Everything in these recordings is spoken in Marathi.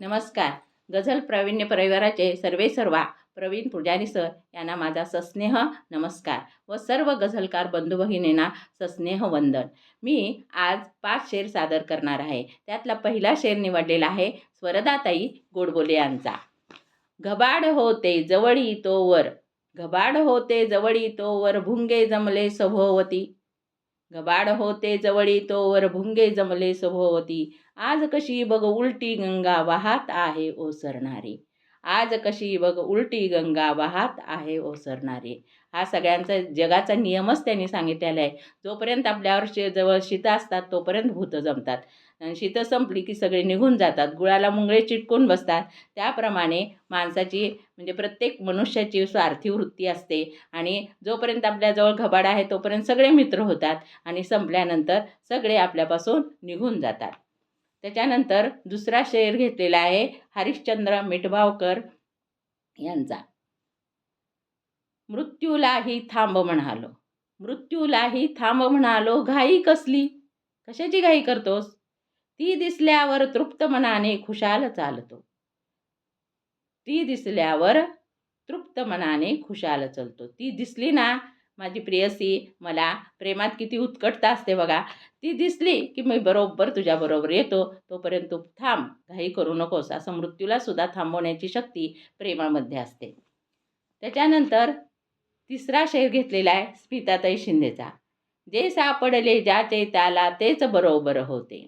नमस्कार. गझल प्रावीण्य परिवाराचे सर्वे सर्वा प्रवीण पुजारी सर यांना माझा सस्नेह नमस्कार व सर्व गझलकार बंधू भगिनींना सस्नेह वंदन. मी आज पाच शेर सादर करणार आहे. त्यातला पहिला शेर निवडलेला आहे स्वरदाताई गोडबोले यांचा. घबाड होते जवळी तो वर घबाड होते जवळी तो वर भुंगे जमले सभोवती. गबाड होते जवळी तो वर भुंगे जमले सभोवती. आज कशी बघ उलटी गंगा वाहत आहे ओसरणारी. आज कशी बघ उलटी गंगा वाहत आहे ओसरणारी. हा सगळ्यांचा जगाचा नियमच त्यांनी सांगितलेला आहे. जोपर्यंत आपल्यावर शे जवळ शीतं असतात तोपर्यंत भूतं जमतात. आणि शीतं संपली की सगळे निघून जातात. गुळाला मुंगळे चिटकून बसतात. त्याप्रमाणे माणसाची म्हणजे प्रत्येक मनुष्याची स्वार्थी वृत्ती असते. आणि जोपर्यंत आपल्याजवळ घबाड आहे तोपर्यंत सगळे मित्र होतात. आणि संपल्यानंतर सगळे आपल्यापासून निघून जातात. त्याच्यानंतर दुसरा शेर घेतलेला आहे हरिश्चंद्र मिठभावकर यांचा. मृत्यूलाही थांब म्हणालो. मृत्यूलाही थांब म्हणालो. घाई कसली? कशाची घाई करतोस? ती दिसल्यावर तृप्त मनाने खुशाल चालतो. ती दिसल्यावर तृप्त मनाने खुशाल चालतो. ती दिसली ना माझी प्रियसी मला प्रेमात किती उत्कटता असते बघा. ती दिसली की मी बरोबर तुझ्याबरोबर येतो. तोपर्यंत तू थांब घाई करू नकोस. असं मृत्यूला सुद्धा थांबवण्याची शक्ती प्रेमामध्ये असते. त्याच्यानंतर तिसरा शेर घेतलेला आहे स्मिताताई शिंदेचा. जे सापडले ज्याचे त्याला तेच बरोबर होते.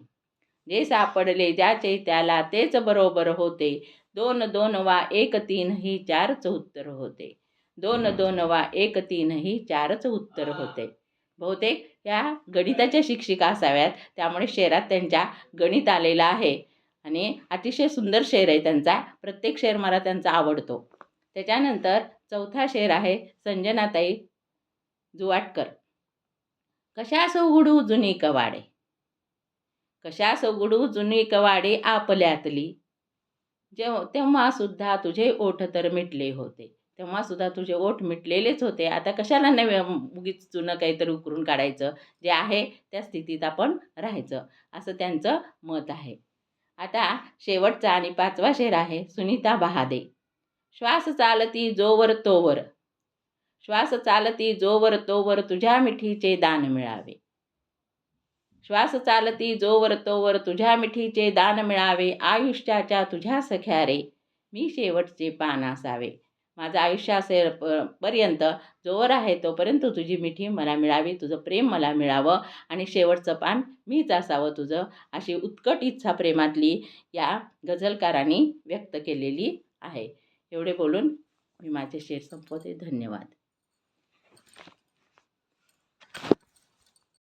जे सापडले ज्याचे त्याला तेच बरोबर होते. दोन दोन वा एक तीन ही चारच उत्तर होते. दोन दोन वा एक तीन ही चारच उत्तर होते. बहुतेक या गणिताच्या शिक्षिका असाव्यात त्यामुळे शेरात त्यांच्या गणित आलेलं आहे. आणि अतिशय सुंदर शेर आहे त्यांचा प्रत्येक शेर मला त्यांचा आवडतो. त्याच्यानंतर चौथा शेर आहे संजनाताई जुवाटकर. कशास उघडू जुनी कवाडे? कशास उघडू जुनी कवाडे आपल्यातली? जेव तेव्हा सुद्धा तुझे ओठ तर मिटले होते. तेव्हा सुद्धा तुझे ओठ मिटलेलेच होते. आता कशाला नवे उगीच चुनं काहीतरी उकरून काढायचं? जे आहे त्या स्थितीत आपण राहायचं. असं त्यांचं मत आहे. आता शेवटचा आणि पाचवा शेर आहे सुनीता बहादे. श्वास चालती जोवर तोवर. श्वास चालती जोवर तोवर तुझ्या मिठीचे दान मिळावे. श्वास चालती जोवर तोवर तुझ्या मिठीचे दान मिळावे. आयुष्याच्या तुझ्या सख्या रे. मी शेवटचे पान असावे. माझं आयुष्य असेल प पर्यंत जोवर आहे तोपर्यंत तुझी मिठी मला मिळावी तुझं प्रेम मला मिळावं आणि शेवटचं पान मीच असावं तुझं अशी उत्कट इच्छा प्रेमातली या गझलकारांनी व्यक्त केलेली आहे. एवढे बोलून मी माझे शेर संपवते. धन्यवाद.